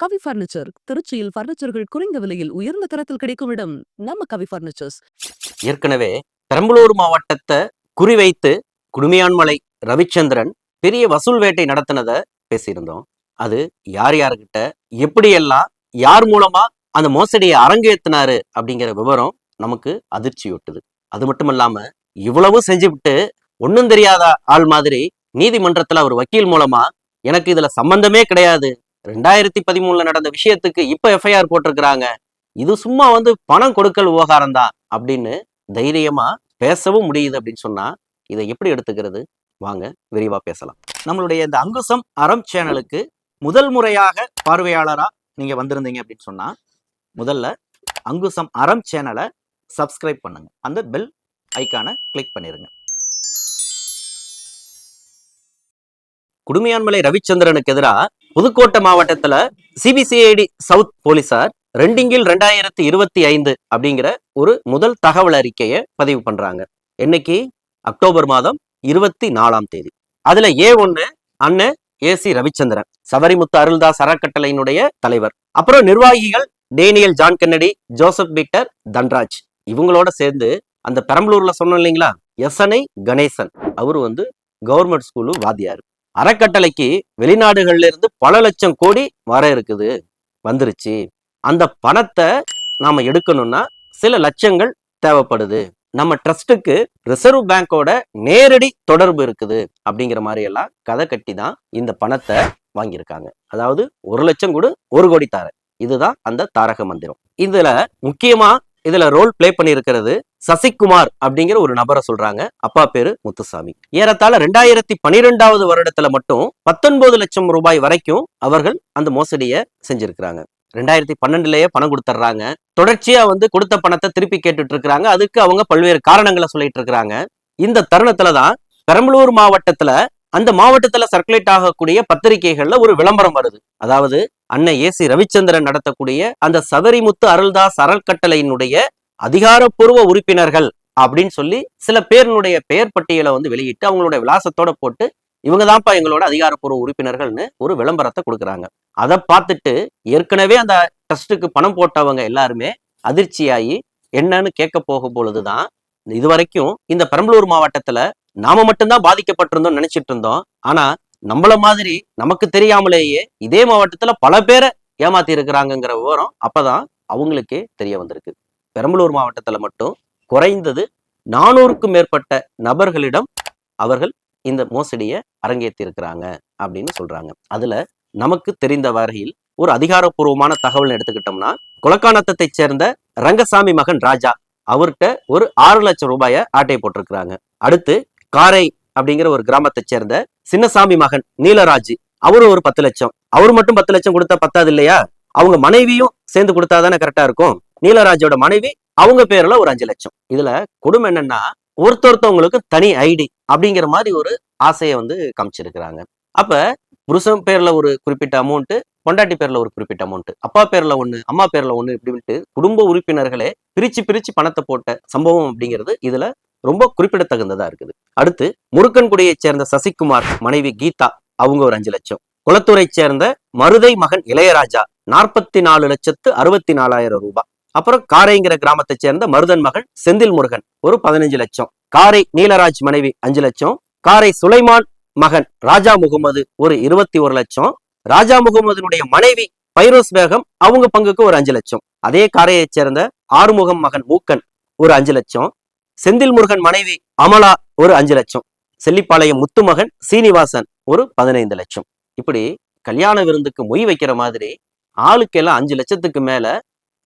கவி furniture திருச்சியில் பர்னிச்சர்கள் குறைந்த விலையில் உயர்ந்த தரத்தில் கிடைக்கும் இடம் நம்ம கவி பர்னிச்சர்ஸ் ஏற்கனவே பெரம்பலூர் மாவட்டத்தை குறிவைத்து குடுமையான்மலை ரவிச்சந்திரன் பெரிய வசூல் வேட்டை நடத்தினத பேசியிருந்தோம். அது யார் யாருக்கிட்ட எப்படியெல்லாம் யார் மூலமா அந்த மோசடியை அரங்கேத்தினாரு அப்படிங்கிற விவரம் நமக்கு அதிர்ச்சியூட்டுது. அது மட்டும் இல்லாம இவ்வளவு செஞ்சுவிட்டு ஒன்றும் தெரியாத ஆள் மாதிரி நீதிமன்றத்துல ஒரு வக்கீல் மூலமா எனக்கு இதுல சம்பந்தமே கிடையாது ரெண்டாயிரத்தி பதிமூணுல நடந்த விஷயத்துக்கு இப்ப எஃப்ஐஆர் போட்டிருக்கிறாங்க. இது சும்மா வந்து பணம் கொடுக்கல் விவகாரம் தான் அப்படின்னு தைரியமா பேசவும் முடியுது அப்படின்னு சொன்னா இதை எப்படி எடுத்துக்கிறது? வாங்க விரிவா பேசலாம். நம்மளுடைய இந்த அங்குசம் அறம் சேனலுக்கு முதல் முறையாக பார்வையாளரா நீங்க வந்திருந்தீங்க அப்படின்னு சொன்னா முதல்ல அங்குசம் அறம் சேனலை சப்ஸ்கிரைப் பண்ணுங்க. அந்த பெல் ஐக்கானை கிளிக் பண்ணிருங்க. குடுமையான்மலை ரவிச்சந்திரனுக்கு எதிராக புதுக்கோட்டை மாவட்டத்துல சிபிசிஐடி சவுத் போலீசார் ரெண்டிங்கில் ரெண்டாயிரத்தி இருபத்தி ஐந்து அப்படிங்கிற ஒரு முதல் தகவல் அறிக்கையை பதிவு பண்றாங்க. என்னைக்கு அக்டோபர் மாதம் இருபத்தி நாலாம் தேதி. அதுல ஏ ஒன்னு அண்ணன் ஏ சி ரவிச்சந்திரன் சபரிமுத்து அருள்தாஸ் அறக்கட்டளையினுடைய தலைவர். அப்புறம் நிர்வாகிகள் Daniel John Kennedy Joseph Peter Dhanraj. இவங்களோட சேர்ந்து அந்த பெரம்பலூர்ல சொன்னோம் இல்லைங்களா? எஸ்என்ஐ கணேசன். அவரு வந்து கவர்மெண்ட் ஸ்கூலு வாத்தியார். அறக்கட்டளைக்கு வெளிநாடுகள்ல இருந்து பல லட்சம் கோடி வர இருக்குது வந்துருச்சு. அந்த பணத்தை நாம எடுக்கணும்னா சில லட்சங்கள் தேவைப்படுது. நம்ம ட்ரஸ்ட்டுக்கு ரிசர்வ் பேங்கோட நேரடி தொடர்பு இருக்குது அப்படிங்கிற மாதிரி எல்லாம் கதை கட்டி தான் இந்த பணத்தை வாங்கியிருக்காங்க. அதாவது ஒரு லட்சம் கூட ஒரு கோடி தார இதுதான் அந்த தாரக மந்திரம். இதுல முக்கியமா இதுல ரோல் பிளே பண்ணியிருக்கிறது சசிகுமார் அப்படிங்கிற ஒரு நபரை சொல்றாங்க. அப்பா பேரு முத்துசாமி. ஏறத்தாழ ரெண்டாயிரத்தி பனிரெண்டாவது வருடத்துல மட்டும் பத்தொன்பது லட்சம் ரூபாய் வரைக்கும் அவர்கள் அந்த மோசடியை செஞ்சிருக்கிறாங்க. ரெண்டாயிரத்தி பன்னெண்டுலயே பணம் கொடுத்துட்றாங்க தொடர்ச்சியா வந்து கொடுத்த பணத்தை திருப்பி கேட்டுட்டு இருக்கிறாங்க அதுக்கு அவங்க பல்வேறு காரணங்களை சொல்லிட்டு இருக்கிறாங்க இந்த தருணத்துலதான் பெரம்பலூர் மாவட்டத்துல அந்த மாவட்டத்துல சர்க்குலேட் ஆகக்கூடிய பத்திரிகைகள்ல ஒரு விளம்பரம் வருது. அதாவது அன்னை ஏசி ரவிச்சந்திரன் நடத்தக்கூடிய அந்த சபரிமுத்து அருள்தாஸ் அறக்கட்டளையினுடைய அதிகாரப்பூர்வ உறுப்பினர்கள் அப்படின்னு சொல்லி சில பேருனுடைய பெயர் பட்டியலை வந்து வெளியிட்டு அவங்களுடைய விலாசத்தோட போட்டு இவங்க தான்ப்பா எங்களோட அதிகாரப்பூர்வ உறுப்பினர்கள்னு ஒரு விளம்பரத்தை கொடுக்குறாங்க. அதை பார்த்துட்டு ஏற்கனவே அந்த ட்ரஸ்ட்டுக்கு பணம் போட்டவங்க எல்லாருமே அதிர்ச்சியாகி என்னன்னு கேட்க போக பொழுதுதான் இது வரைக்கும் இந்த பெரம்பலூர் மாவட்டத்துல நாம மட்டும்தான் பாதிக்கப்பட்டிருந்தோம் நினைச்சிட்டு இருந்தோம். ஆனா நம்மள மாதிரி நமக்கு தெரியாமலேயே இதே மாவட்டத்துல பல பேரை ஏமாத்தி இருக்கிறாங்கங்கிற விவரம் அப்பதான் அவங்களுக்கே தெரிய வந்திருக்கு. பெரம்பலூர் மாவட்டத்துல மட்டும் குறைந்தது நானூறுக்கும் மேற்பட்ட நபர்களிடம் அவர்கள் இந்த மோசடியை அரங்கேற்றிருக்கிறாங்க அப்படின்னு சொல்றாங்க. அதுல நமக்கு தெரிந்த வகையில் ஒரு அதிகாரப்பூர்வமான தகவல் எடுத்துக்கிட்டோம்னா குலக்கானத்தை சேர்ந்த ரங்கசாமி மகன் ராஜா அவர்கிட்ட ஒரு ஆறு லட்சம் ரூபாய ஆட்டை போட்டிருக்கிறாங்க. அடுத்து காரை அப்படிங்கிற ஒரு கிராமத்தை சேர்ந்த சின்னசாமி மகன் நீலராஜ் அவரும் ஒரு பத்து லட்சம். அவர் மட்டும் பத்து லட்சம் கொடுத்தா பத்தாது இல்லையா? அவங்க மனைவியும் சேர்ந்து கொடுத்தாதானே கரெக்டா இருக்கும்? நீலராஜோட மனைவி அவங்க பேர்ல ஒரு அஞ்சு லட்சம். இதுல கொடுமை என்னன்னா ஒருத்தொருத்தவங்களுக்கு தனி ஐடி அப்படிங்கிற மாதிரி ஒரு ஆசையை வந்து காமிச்சிருக்கிறாங்க. அப்ப புருஷன் பேர்ல ஒரு குறிப்பிட்ட அமௌண்ட் பொண்டாட்டி பேர்ல ஒரு குறிப்பிட்ட அமௌண்ட் அப்பா பேர்ல ஒண்ணு அம்மா பேர்ல ஒண்ணு இப்படின்ட்டு குடும்ப உறுப்பினர்களே பிரிச்சு பிரிச்சு பணத்தை போட்ட சம்பவம் அப்படிங்கிறது இதுல ரொம்ப குறிப்பிடத்தகுந்ததா இருக்குது. அடுத்து முருக்கன்குடியை சேர்ந்த சசிகுமார் மனைவி கீதா அவங்க ஒரு அஞ்சு லட்சம். குளத்தூரை சேர்ந்த மருதை மகன் இளையராஜா நாற்பத்தி நாலு லட்சத்து அறுபத்தி நாலாயிரம் ரூபாய். அப்புறம் காரைங்கிற கிராமத்தை சேர்ந்த மருதன் மகன் செந்தில் முருகன் ஒரு பதினஞ்சு லட்சம். காரை நீலராஜ் மனைவி அஞ்சு லட்சம். காரை சுலைமான் மகன் ராஜா முகமது ஒரு இருபத்தி ஒரு லட்சம். ராஜா முகமதுனுடைய மனைவி பைரோஸ் பேகம் அவங்க பங்குக்கு ஒரு அஞ்சு லட்சம். அதே காரையைச் சேர்ந்த ஆறுமுகம் மகன் மூக்கன் ஒரு அஞ்சு லட்சம். செந்தில் முருகன் மனைவி அமலா ஒரு அஞ்சு லட்சம். செல்லிப்பாளையம் முத்துமகன் சீனிவாசன் ஒரு பதினைந்து லட்சம். இப்படி கல்யாண விருந்துக்கு மொய் வைக்கிற மாதிரி ஆளுக்கெல்லாம் அஞ்சு லட்சத்துக்கு மேல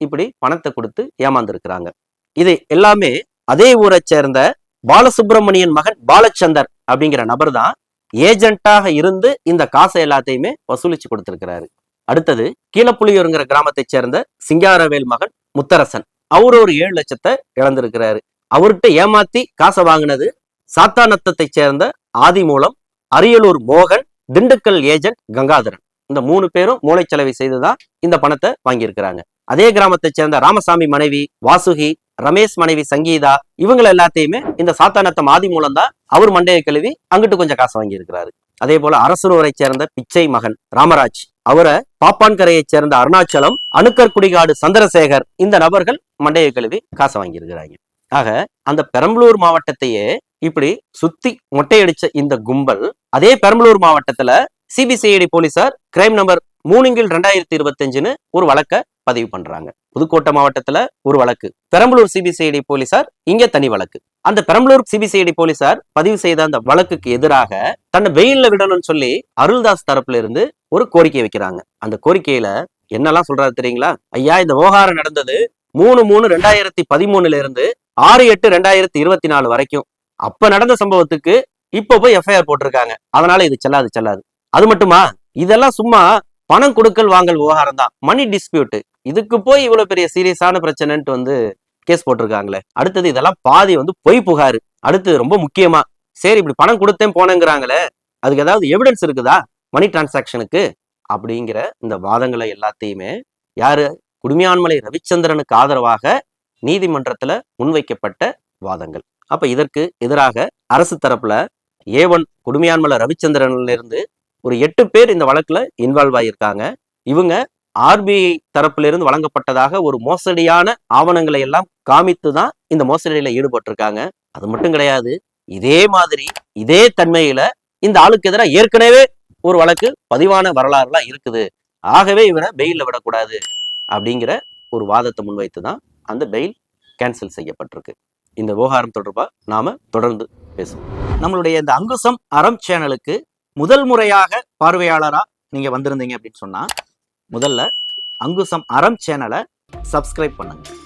இப்படி பணத்தை கொடுத்து ஏமாந்துருக்கிறாங்க. இது எல்லாமே அதே ஊரை சேர்ந்த பாலசுப்ரமணியன் மகன் பாலச்சந்தர் அப்படிங்கிற நபர் தான் ஏஜென்ட்டாக இருந்து இந்த காசை எல்லாத்தையுமே வசூலிச்சு கொடுத்திருக்கிறாரு. அடுத்தது கீழப்புலியூருங்கிற கிராமத்தைச் சேர்ந்த சிங்காரவேல் மகன் முத்தரசன். அவர் ஒரு ஏழு லட்சத்தை இழந்திருக்கிறாரு. அவர்கிட்ட ஏமாத்தி காசை வாங்கினது சாத்தானத்தத்தை சேர்ந்த ஆதிமூலம் அரியலூர் மோகன் திண்டுக்கல் ஏஜென்ட் கங்காதரன். இந்த மூணு பேரும் மூளைச்சலவை செய்துதான் இந்த பணத்தை வாங்கியிருக்கிறாங்க. அதே கிராமத்தை சேர்ந்த ராமசாமி மனைவி வாசுகி ரமேஷ் மனைவி சங்கீதா இவங்க எல்லாத்தையுமே இந்த சாத்தானத்தம் ஆதி மூலம் தான் அவர் மண்டையை கழுவி அங்கிட்டு கொஞ்சம் காசு வாங்கி இருக்கிறாரு அதே போல அரசூரை சேர்ந்த பிச்சை மகன் ராமராஜ். அவரை பாப்பான்கரையைச் சேர்ந்த அருணாச்சலம் அணுக்கர்குடிகாடு சந்திரசேகர் இந்த நபர்கள் மண்டையை கழுவி காசு வாங்கியிருக்கிறாங்க. ஆக அந்த பெரம்பலூர் மாவட்டத்தையே இப்படி சுத்தி மொட்டையடிச்ச இந்த கும்பல் அதே பெரம்பலூர் மாவட்டத்துல சிபிசிஐடி போலீசார் கிரைம் நம்பர் மூணுங்கில் ரெண்டாயிரத்தி இருபத்தஞ்சுன்னு ஒரு வழக்க பதிவு பண்றாங்க. புதுக்கோட்டை மாவட்டத்துல ஒரு வழக்கு. பெரம்பலூர் சிபிசிஐடி போலீசார் இங்க தனி வழக்கு. அந்த பெரம்பலூர் சிபிசிஐடி போலீசார் பதிவு செய்த அந்த வழக்குக்கு எதிராக தன்னை வெயில்ல விடணும்னு சொல்லி அருள்தாஸ் தரப்புல இருந்து ஒரு கோரிக்கை வைக்கிறாங்க. அந்த கோரிக்கையில என்னெல்லாம் சொல்றாரு தெரியுங்களா? ஐயா இந்த விவகாரம் நடந்தது மூணு மூணு ரெண்டாயிரத்தி பதிமூணுல இருந்து ஆறு எட்டு ரெண்டாயிரத்தி இருபத்தி நாலு வரைக்கும். அப்ப நடந்த சம்பவத்துக்கு இப்போ போய் எஃப்ஐஆர் போட்டிருக்காங்க. அதனால இது செல்லாது செல்லாது. அது மட்டுமா? இதெல்லாம் சும்மா பணம் கொடுக்கல் வாங்கல் விவகாரம் தான். மணி டிஸ்பியூட் இதுக்கு போய் இவ்வளவு பெரிய சீரியஸான பிரச்சனைன்ட்டு வந்து கேஸ் போட்டிருக்காங்களே. அடுத்தது இதெல்லாம் பாதி வந்து பொய் புகார். அடுத்து ரொம்ப முக்கியமா சரி இப்படி பணம் கொடுத்தேன் போனேங்கிறாங்களே அதுக்கு ஏதாவது எவிடன்ஸ் இருக்குதா? மணி டிரான்சாக்ஷனுக்கு அப்படிங்கிற இந்த வாதங்களை எல்லாத்தையுமே யாரு? குடுமையான்மலை ரவிச்சந்திரனுக்கு ஆதரவாக நீதிமன்றத்துல முன்வைக்கப்பட்ட வாதங்கள். அப்ப இதற்கு எதிராக அரசு தரப்புல ஏ ஒன் ரவிச்சந்திரன்ல இருந்து ஒரு எட்டு பேர் இந்த வழக்குல இன்வால்வ் ஆகியிருக்காங்க இவங்க ஆர்பிஐ தரப்பிலிருந்து வழங்கப்பட்டதாக ஒரு மோசடியான ஆவணங்களை எல்லாம் காமித்து தான் இந்த மோசடியில ஈடுபட்டிருக்காங்க. அது மட்டும் கிடையாது இதே மாதிரி இதே தன்மையில இந்த ஆளுக்கு எதிராக ஏற்கனவே ஒரு வழக்கு பதிவான வரலாறுலாம் இருக்குது. ஆகவே இவரை பெயில்ல விடக்கூடாது அப்படிங்கிற ஒரு வாதத்தை முன்வைத்து தான் அந்த பெயில் கேன்சல் செய்யப்பட்டிருக்கு. இந்த விவகாரம் தொடர்பா நாம தொடர்ந்து பேசுவோம். நம்மளுடைய இந்த அங்குசம் அறம் சேனலுக்கு முதல் முறையாக பார்வையாளரா நீங்க வந்திருந்தீங்க அப்படின்னு சொன்னா முதல்ல அங்குசம் அறம் சேனலை சப்ஸ்கிரைப் பண்ணுங்கள்